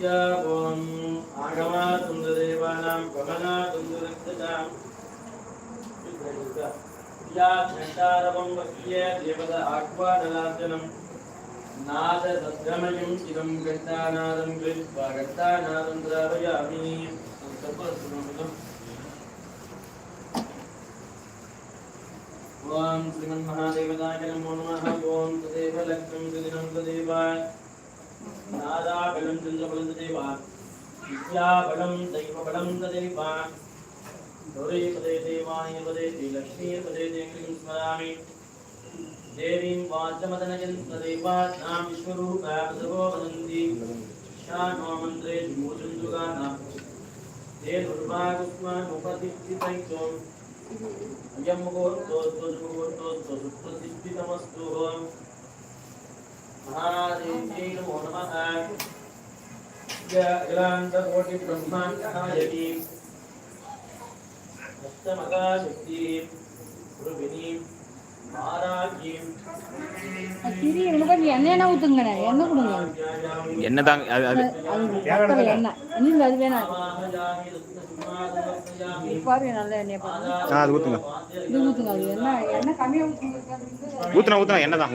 யா ஓம் ஆகமா துந்து தேவானாம் பவனா துந்து ரக்ததாம் யா विद्याबलं दैवबलं तदेव। गौरी पदे देवाय पदे लक्ष्मी पदे देवीं स्मरामि। देवीं वाचमदनयन्त्रदेवानां विश्वरूपा प्रसवो वदन्ति। शानो मन्त्रे मूचन्दुगानां ते दुर्भागुष्मानुपतिष्ठितैतो अयं मुहूर्तोऽस्तु திரி எனக்கு கொஞ்சம் எண்ணெய் எண்ணெய் ஊத்துங்கண்ணே எண்ணெய் கொடுங்க என்ன தாங்க அது அது அது பத்தல எண்ணெய் அது வேணாம் அது ஊற்றுங்க இது ஊத்துங்க அது எண்ணெய் எண்ணெய் கம்மியா ஊத்துங்க ஊற்றுனா ஊற்றுனா என்ன தான்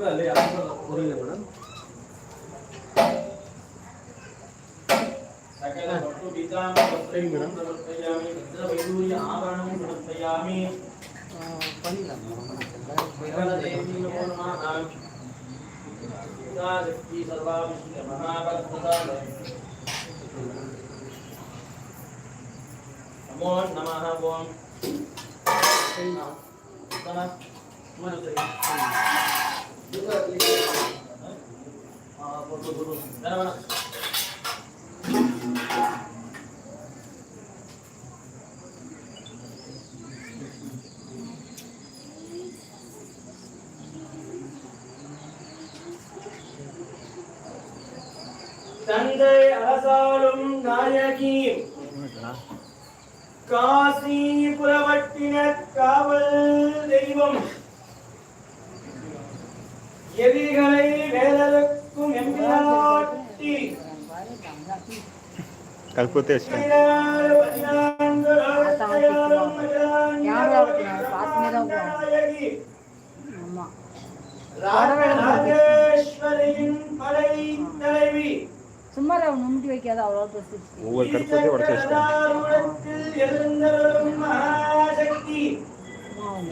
அபிஷேகாராதனை கர்த்திதம் மங்களாயகி நமः தந்தை அரசாளும் நாயகி காசி புலவட்டின காவல் தெய்வம். எதிரிகளை வேலருக்கும் எம்பிராட்டி கற்பூரத்தை வச்சுட்டேன் நாயகி ஆமா ராஜேஸ்வரியின் படை தலைவி சும்மா ரவை நுண்டி வைக்காத அவ்வளோ பெருசு ஒவ்வொரு கற்பூரத்தையும் உடச்சி வச்சுட்டேன் கருடாரூடத்தில் எழுந்தருளும் மகாசக்தி அம்மா அவங்க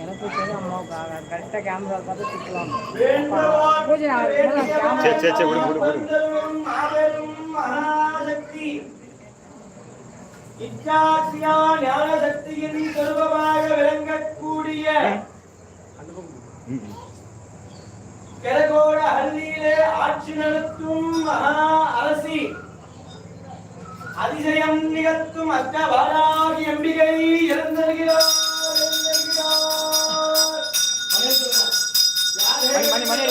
எனக்கு வச்சது அம்மாவுக்காக கரெக்டாக கேமரா பார்த்து திட்டுவாங்க வேண்டுவார் பூஜை நாளைக்கு கேமரா சரி சரி சரி விடு விடு விடு. இச்சாசியா ஞானசக்தியின் சொருபமாக விளங்கக்கூடிய. கரகோட ஹல்லியிலே ஆட்சி நடத்தும் மகா அரசி. அதிசயம் நிகழ்த்தும் அஷ்டபாலாகி அம்பிகை இறந்திருக்கிறார் மணி, மணி, மணி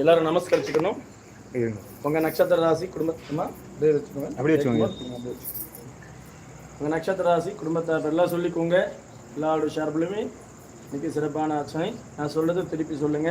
எல்லாரும் நமஸ்கரிச்சுக்கணும். இருங்க. உங்க நட்சத்திர ராசி குடும்பமா அப்படியே வச்சுக்கோங்க. அப்படியே வச்சுக்கோங்க. உங்க நட்சத்திர ராசி குடும்பத்தார் எல்லாம் சொல்லிக்கோங்க. எல்லாரோட ஷார்ப்லையுமே இன்னைக்கு சிறப்பான அர்ச்சனை நான் சொல்றது திருப்பி சொல்லுங்க.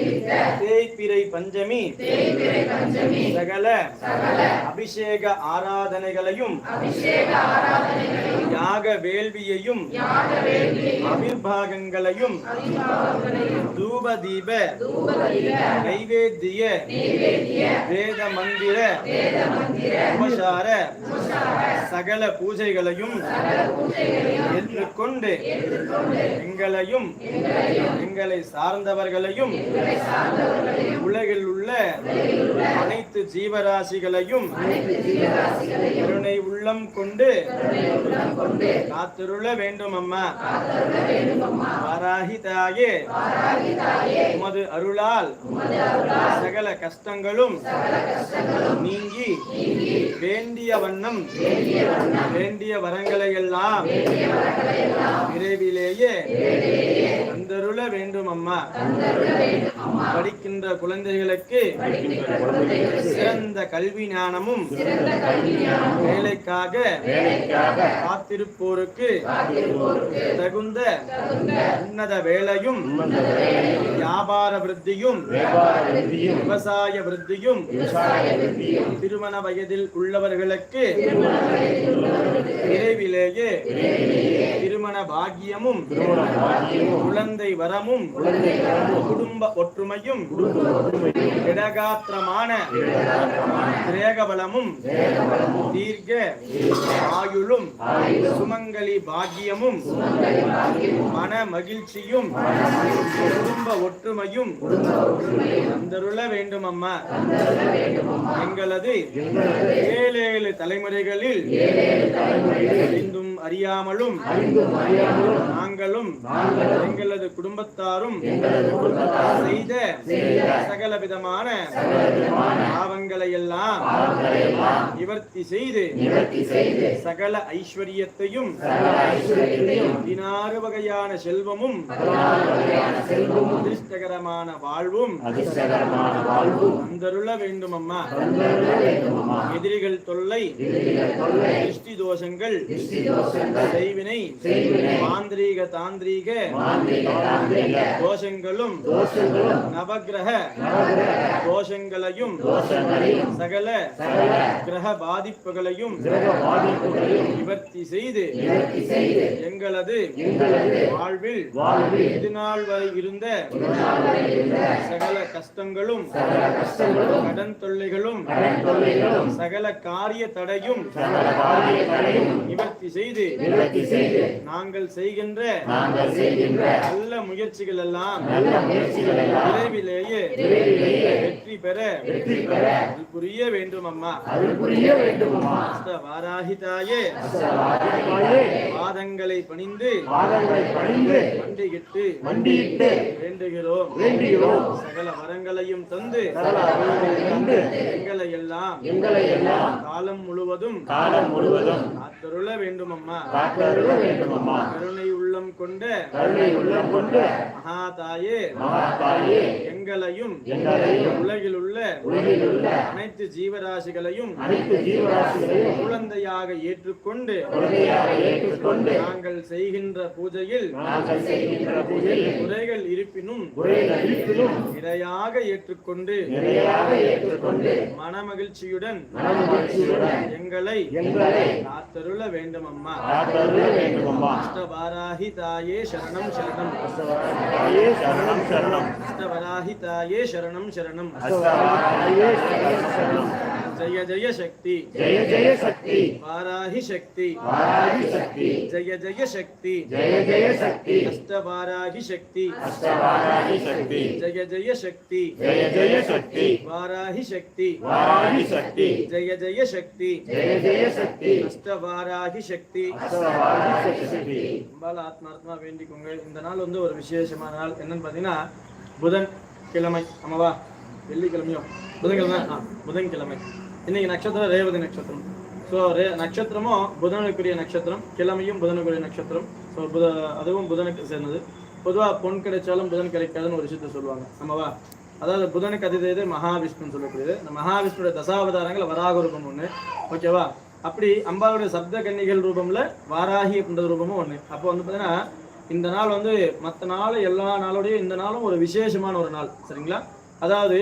தேய்பிறை பஞ்சமி. சகல அபிஷேக ஆராதனைகளையும் யாக வேள்வியையும் அபிர்பாகங்களையும் தூப தீப நைவேத்திய வேத மந்திர உபசார சகல பூஜைகளையும் ஏற்றுக்கொண்டு எங்களையும் எங்களை சார்ந்தவர்களையும் உலகில் உள்ள அனைத்து ஜீவராசிகளையும் கருணை உள்ளம் கொண்டு காத்திருள வேண்டும் அம்மா வாராகி தாயே உமது அருளால் சகல கஷ்டங்களும் நீங்கி வேண்டிய வண்ணம் வேண்டிய வரங்களை எல்லாம் விரைவிலேயே தந்தருள வேண்டும் அம்மா படிக்கின்ற குழந்தைகளுக்கு சிறந்த கல்வி ஞானமும் வேலைக்காக காத்திருப்போருக்கு தகுந்த உன்னத வேலையும் வியாபார விருத்தியும் விவசாய விருத்தியும் திருமண வயதில் உள்ளவர்களுக்கு விரைவிலேயே திருமண பாக்கியமும் குழந்தை வரமும் குடும்ப ஒற்றுமையும் இடகாத்திரமான திரேகபலமும் தீர்க்க ஆயுளும் சுமங்கலி பாக்கியமும் மன மகிழ்ச்சியும் குடும்ப ஒற்றுமையும் தந்தருள வேண்டும் அம்மா எங்களது ஏழு ஏழு தலைமுறைகளில் இந்தும் அறியாமலும் நாங்களும் எங்களது குடும்பத்தாரும் செய்த சகல விதமான பாவங்களை எல்லாம் நிவர்த்தி செய்து சகல ஐஸ்வர்யத்தையும் பதினாறு வகையான செல்வமும் அதிர்ஷ்டகரமான வாழ்வும் தந்தருள வேண்டும் அம்மா எதிரிகள் தொல்லை திருஷ்டி தோஷங்கள் செய்வினை மாந்திரீக தாந்திரீக. தோஷங்களும் நவக்கிரக. தோஷங்களையும் சகல. கிரக பாதிப்புகளையும். நிவர்த்தி செய்து. எங்களது வாழ்வில் இதுநாள் வரை இருந்த சகல கஷ்டங்களும். கடன் தொல்லைகளும். சகல காரிய தடையும். நிவர்த்தி செய்து. நாங்கள் செய்கின்ற நல்ல முயற்சிகள் எல்லாம் விரைவிலேயே வெற்றி பெற அருள் புரிய வேண்டும் அம்மா வாராகிதாயே பாதங்களை பணிந்து மண்டியிட்டு மண்டியிட்டு வேண்டுகிறோம். வேண்டுகிறோம். சகல வரங்களையும் தந்து தந்து எங்களை எல்லாம் எங்களை எல்லாம் காலம் முழுவதும் காலம் முழுவதும் காத்தருள வேண்டும் அம்மா காத்தருள கருணை உள்ளம் கொண்ட கருணை உள்ளம் கொண்டு மகாதாயே மகாதாயே எங்களையும் எங்களையும் உலகில் உள்ள அனைத்து ஜீவராசிகளையும் அனைத்து ஜீவராசிகளையும் குழந்தையாக ஏற்றுக்கொண்டு குழந்தையாக ஏற்றுக்கொண்டு நாங்கள் செய்கின்ற பூஜையில் நாங்கள் செய்கின்ற பூஜையில் குறைகள் இருப்பினும் குறைகள் இருப்பினும் இரையாக ஏற்றுக்கொண்டு நிறையாக ஏற்றுக்கொண்டு மனமகிழ்ச்சியுடன் மனமகிழ்ச்சியுடன் எங்களை எங்களை காத்தருள வேண்டும் அம்மா అష్టవరాహితాయే శరణం శరణం. అష్టవరాహితాయే శరణం శరణం. అష్టవరాహితాయే శరణం శరణం. అష్టవరాహితాయే శరణం శరణం. சரணம் சரணம் அஸ்தாயே சரணம் சரணம் ஜெய ஜெய சக்தி ஜெய ஜெய சக்தி வாராகி சக்தி வாராகி சக்தி ஜெய ஜெய சக்தி ஜெய ஜெய சக்தி அஷ்டவாராகி சக்தி அஷ்டவாராகி சக்தி ஜெய ஜெய சக்தி ஜெய ஜெய சக்தி வாராகி சக்தி வாராகி சக்தி ஜெய ஜெய சக்தி ஜெய ஜெய சக்தி அஷ்டவாராகி சக்தி அஷ்டவாராகி சக்தி ரொம்ப ஆத்மார்த்தமா வேண்டிக்கோங்க இந்த நாள் வந்து ஒரு விசேஷமான நாள் என்னன்னு பார்த்தீங்கன்னா புதன் கிழமை ஆமாவா வெள்ளிக்கிழமையோ புதன்கிழமை ஆ புதன்கிழமை இன்னைக்கு நட்சத்திரம் ரேவதி நட்சத்திரம். ஸோ ரே நட்சத்திரமும் புதனுக்குரிய நட்சத்திரம் கிழமையும் புதனுக்குரிய நட்சத்திரம். ஸோ புத அதுவும் புதனுக்கு சேர்ந்தது. பொதுவாக பொன் கிடைச்சாலும் புதன் கிடைக்காதுன்னு ஒரு விஷயத்த சொல்லுவாங்க. நம்மவா அதாவது புதனுக்கு அதிதேது மகாவிஷ்ணுன்னு சொல்லக்கூடியது. இந்த மகாவிஷ்ணுடைய தசாவதாரங்கள் வராக ரூபம் ஒன்று ஓகேவா? அப்படி அம்பாளுடைய சப்த கன்னிகள் ரூபம்ல வாராகி அப்படின்ற ரூபமும் ஒன்று அப்போ வந்து பார்த்தீங்கன்னா இந்த நாள் வந்து மற்ற நாள் எல்லா நாளோடையும் இந்த நாளும் ஒரு விசேஷமான ஒரு நாள். சரிங்களா? அதாவது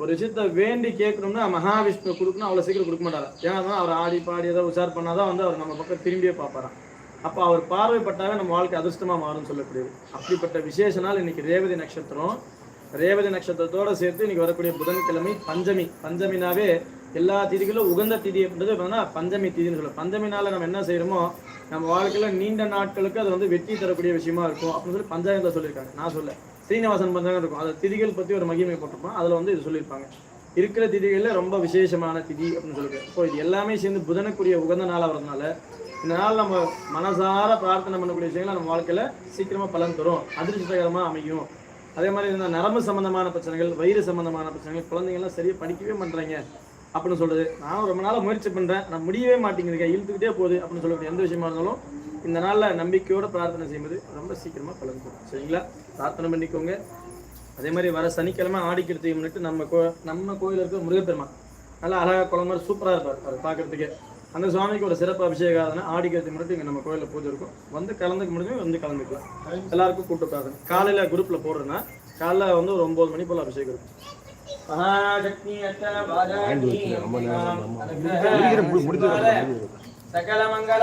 ஒரு விஷயத்த வேண்டி கேட்கணும்னா மகாவிஷ்ணு கொடுக்கணும் அவ்வளோ சீக்கிரம் கொடுக்க மாட்டார். ஏன்னா அவர் ஆடி பாடி ஏதாவது உஷார் பண்ணாதான் வந்து அவர் நம்ம பக்கம் திரும்பியே பார்ப்பாராம். அப்போ அவர் பார்வைப்பட்டாவே நம்ம வாழ்க்கை அதிர்ஷ்டமாக மாறும்னு சொல்லக்கூடியது. அப்படிப்பட்ட விசேஷ நாள் இன்னைக்கு ரேவதி நட்சத்திரம். ரேவதி நட்சத்திரத்தோட சேர்த்து இன்னைக்கு வரக்கூடிய புதன்கிழமை பஞ்சமி. பஞ்சமினாவே எல்லா திதிகளும் உகந்த திதி அப்படின்றது பார்த்தீங்கன்னா பஞ்சமி திதின்னு சொல்லுவோம். பஞ்சமினால நம்ம என்ன செய்யறோமோ நம்ம வாழ்க்கையில் நீண்ட நாட்களுக்கு அது வந்து வெற்றி தரக்கூடிய விஷயமா இருக்கும் அப்படின்னு சொல்லி பஞ்சாயத்தை சொல்லியிருக்காங்க. நான் சொல்ல ஸ்ரீனிவாசன் பஞ்சாங்கம் இருக்கும். அது திதிகள் பற்றி ஒரு மகிமை போட்டிருப்போம். அதில் வந்து இது சொல்லியிருப்பாங்க. இருக்கிற திதிகளில் ரொம்ப விசேஷமான திதி அப்படின்னு சொல்லிட்டு. இப்போ இது எல்லாமே சேர்ந்து புதனுக்குரிய உகந்த நாளாக வரதுனால இந்த நாள் நம்ம மனசார பிரார்த்தனை பண்ணக்கூடிய விஷயங்கள் நம்ம வாழ்க்கையில் சீக்கிரமாக பலன் தரும். அதிர்ஷ்டகரமாக அமையும். அதே மாதிரி இந்த நரம்பு சம்மந்தமான பிரச்சனைகள் வயிறு சம்மந்தமான பிரச்சனைகள் குழந்தைங்கள்லாம் சரியாக படிக்கவே பண்ணுறாங்க அப்படின்னு சொல்கிறது நானும் ரொம்ப நாளாக முயற்சி பண்ணுறேன் நான் முடியவே மாட்டேங்குது. இழுத்துக்கிட்டே போகுது அப்படின்னு சொல்லக்கூடிய எந்த விஷயமா இருந்தாலும் இந்த நாளில் நம்பிக்கையோட பிரார்த்தனை செய்யும்போது ரொம்ப சீக்கிரமாக பலன் தரும். சரிங்களா? பிரார்த்தனை பண்ணிக்கோங்க. அதே மாதிரி வர சனிக்கிழமை ஆடிக்கிறதுக்கு முன்னிட்டு நம்ம கோ நம்ம கோயில் இருக்க முருகப்பெருமான். நல்லா அழகா குளம் மாதிரி சூப்பரா இருப்பார். அவர் பார்க்கறதுக்கு. அந்த சுவாமிக்கு ஒரு சிறப்பு அபிஷேகம் ஆகுதுன்னா ஆடிக்கிறதுக்கு முன்னிட்டு இங்க நம்ம கோயிலில் பூஜை இருக்கும். வந்து கலந்துக்க முடியும் வந்து கலந்துக்கலாம். எல்லாருக்கும் கூட்டு பிரார்த்தனை. காலையில குரூப்ல போடுறேன்னா காலைல வந்து ஒரு ஒன்பது மணி போல அபிஷேகம் இருக்கும். மகாசக்தி சகல மங்கள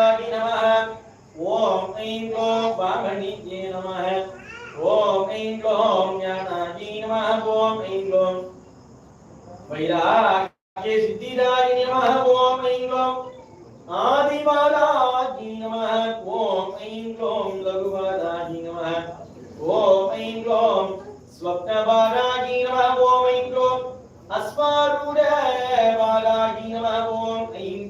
ऐं क्लों वामणिज्ये नमः। ॐ ऐं क्लों ज्ञानायै नमः। ॐ ऐं क्लों वैराग्ये सिद्धिदाय नमः। ॐ ऐं क्लों आदिबालाय नमः। ॐ ऐं क्लों लघुबालाय नमः। ॐ ऐं क्लों स्वप्नबालाजी नमः। ॐ ऐं क्लों अस्मारूढबालाजी नमः। ॐ ऐं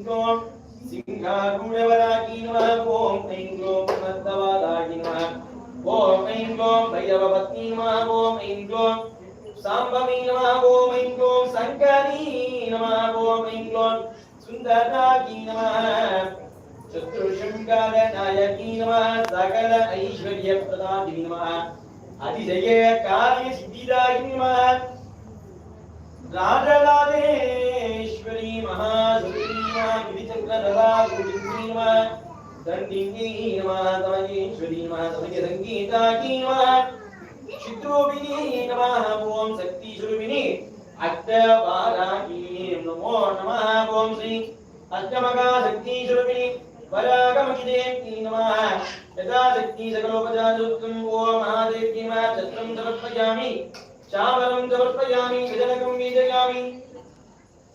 ನಾರುಣ್ಯವರಾಗಿ ನಮಃ ಓಂ ಐಂ ಗ್ಲೋಂ ಮತ್ತವಾದಾಗಿ ನಮಃ ಓಂ ಐಂ ಗ್ಲೋಂ ಭೈರವಪತ್ನಿ ನಮಃ ಓಂ ಐಂ ಗ್ಲೋಂ ಸಾಂಬವಿ ನಮಃ ಓಂ ಐಂ ಗ್ಲೋಂ ಸಂಕರಿ ನಮಃ ಓಂ ಐಂ ಗ್ಲೋಂ ಸುಂದರಾಗಿ ನಮಃ ಶತ್ರುಶೃಂಗಾರ ನಾಯಕಿ ನಮಃ ಸಕಲ ಐಶ್ವರ್ಯ ಪ್ರದಾದಿ ನಮಃ அதிஜய காரிய சித்திதாகி நம ராஜராஜே भुवनेश्वरी महासुरीमा गिरिचक्रधरा गोविन्दीमा दण्डिङ्गीमा तमयेश्वरी महासमयसङ्गीताकीमा चित्रोपिनी नमः ॐ शक्तिस्वरूपिणी अष्टपादाकी नमो नमः ॐ श्री अष्टमगा शक्तिस्वरूपिणी वरागमखिदेवी नमः यदा शक्ति सकलोपजातुत्वं महादेव की मा छत्रं समर्पयामि चावलं समर्पयामि विजनकं वीजयामि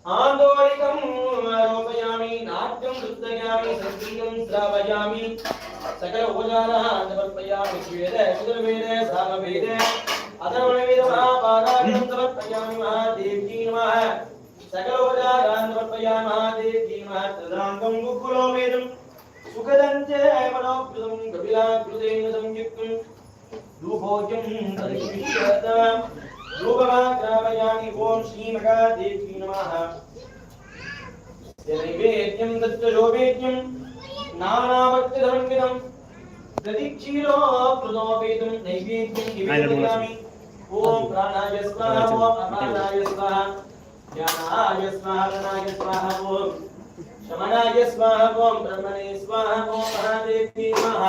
आन्दोलिकम् आरोपयामि नाट्यं नृत्ययामि सङ्गीतं श्रावयामि सकल उपचारः समर्पयामि श्वेद चतुर्वेद सामवेद अथर्वणवेद महापादानं समर्पयामि महादेव्यै नमः सकल उपचारान् समर्पयामि महादेव्यै नमः तदाङ्गं गुकुलो वेदम् सुखदञ्च मनोकृतं कपिलाकृतेन संयुक्तं रूपोजं तदिष्यताम् लोभमाक्रामयामि ॐ श्रीमहादेवी नमः। नैवेद्यं दत्तशोभेद्यं नानाभक्तिधर्मिदं दधिक्षीरोऽप्लुतोपेतुं नैवेद्यं निवेदयामि। ॐ प्राणाय स्वाहा ॐ अपानाय स्वाहा ज्ञानाय स्वाहा धनाय स्वाहा ॐ शमनाय स्वाहा ॐ ब्रह्मणे स्वाहा ॐ महादेवी नमः।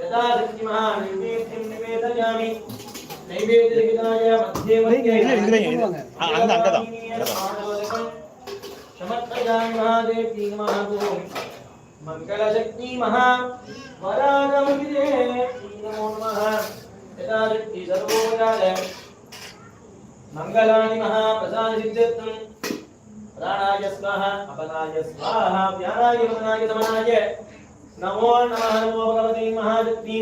यदा शक्तिमः नैवेद्यं निवेदयामि। அந்த அங்கதான் समर्पयामि महादेवी नमः ओम मङ्गलशक्ति महा वरागमविदे नमो नमः यदा शक्ति सर्वोजाय मङ्गलानि महाप्रसादित्यर्थं प्राणाय स्वाहा अपनाय स्वाहा व्यानाय वदनाय दमनाय नमो नमः नमो भगवती महाशक्ति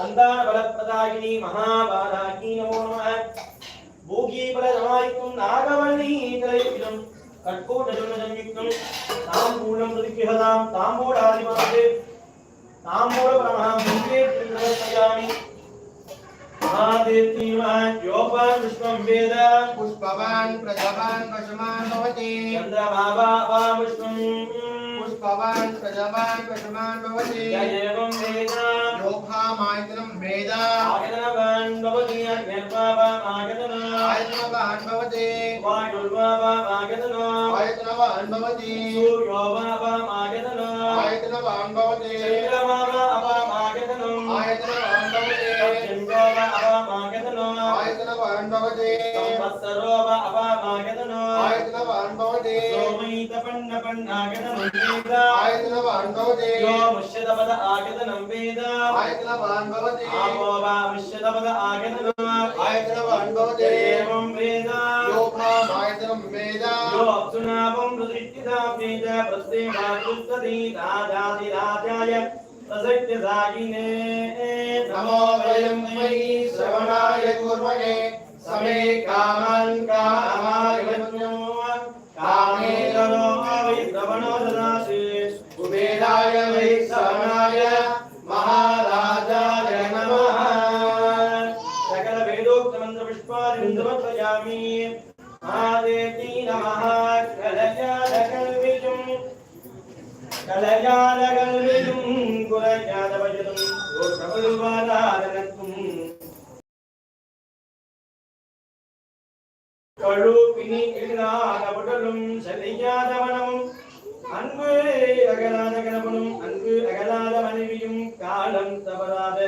सन्तानबलप्रदायिनी महाबालाकी नमो नमः। भोगीफलसमायुक्तं नागवर्णीतलयुक्तं कट्कोटजन्मसंयुक्तं ताम्बूलं प्रतिगृहतां ताम्बूलादिमासे ताम्बूलपरमः भुङ्गे प्रयामि महादेवतीमान् योपान् विश्वं वेद। पुष्पवान प्रजवान् वशमान् भवति। चन्द्रभावा वा विष्णुम् పవాన్ ప్రజావాన్ ప్రజమాన్ భవతి జయవం వేదా లోభామాయతనం వేదా ఆగతనవాన్ భవతి అజ్ఞానపాపామాగతనా ఆయతనవాన్ భవతి వాయుర్వాపామాగతనా ఆయతనవాన్ భవతి సూర్యోపాపామాగతనా ఆయతనవాన్ భవతి చంద్రమాపాపామాగతనం ఆయతనవాన్ భవతి చంద్రోపాపామాగతనా ఆయతనవాన్ భవతి वत्सरोव अपामागतनो। आयतनवान्भवते सोमैतपन्नपन्नागतनं वेद आयतनवान्भवते यो मुष्यतपद आगतनं वेद आयतनवान्भवते आपो वा मुष्यतपद आगतनो आयतनवान्भवते एवं वेद योपामायतनं वेद यो अप्सुनावं रुदृष्टिदा वेद प्रस्ते वाकुस्तदि राजाति राजाय ससक्त्यदायिने नमो वयं मयि श्रवणाय कुर्मणे समे कामान् कामाय वन्यो कामेरनो वै श्रवणो ददासि कुबेराय वै श्रवणाय महाराजाय नमः सकल वेदोक्त मंत्र पुष्पादि समर्पयामि महादेवी नमः कलयाल कल्विजुं कलयाल கழுப்பினி இல்லாத உடலும் செல்லையாதவனமும் அன்பு அகலாத கணவனும் அன்பு அகலாத மனைவியும் காலம் தவறாத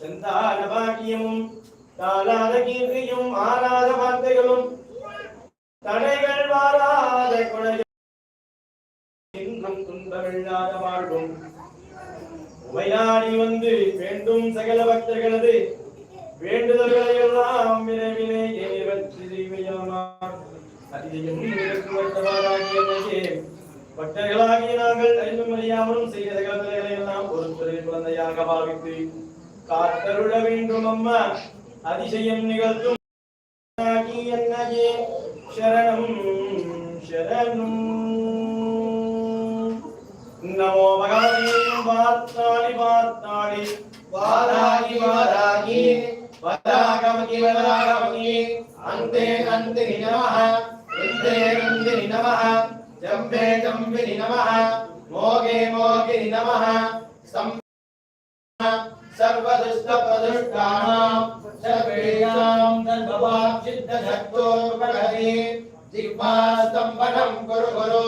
செந்தாத பாக்கியமும் தாளாத கீர்த்தியும் ஆறாத வார்த்தைகளும் தடைகள் வாராத குழந்தை இன்பம் துன்பமில்லாத வாழ்வும். உமையாடி வந்து வேண்டும் சகல பக்தர்களது வேண்டுதல்களை எல்லாம் விரைவிலே ஏவற்றி அதிகம் நிரக்குவத்தவாராகிய பக்தர்களாகிய நாங்கள் அறிந்தும் அறியாமலும் செய்த சகல எல்லாம் ஒரு துறை குழந்தையாக பாவித்து காத்தருள வேண்டும் அம்மா. அதிசயம் நிகழ்த்தும். சரணம் சரணம். நமோ பகவதி வார்த்தாளி வார்த்தாளி வாராகி வாராகி. வராகமகி வராகமகி அந்தே నందే నందిని నమ జంబే జంబిని నమ మోగే మోగిని నమ సర్వదుష్ట ప్రదుష్టానాం సర్వేషాం సర్వవాప్సిద్ధ శక్తోర్పణే జిహ్వాస్తంభనం కురు గురు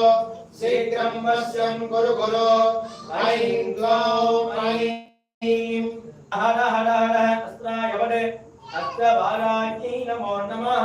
శీఘ్రం వశ్యం కురు గురు ఐం గ్లౌం ఐం హర హర హర అస్త్రాయ నమో నమః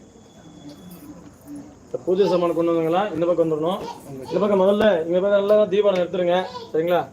இந்த பூஜை சாமான் கொண்டு வந்தீங்களா? இந்த பக்கம் வந்துடணும் இந்த பக்கம் முதல்ல இந்த பக்கம் நல்லா தீபாவளி எடுத்துருங்க. சரிங்களா?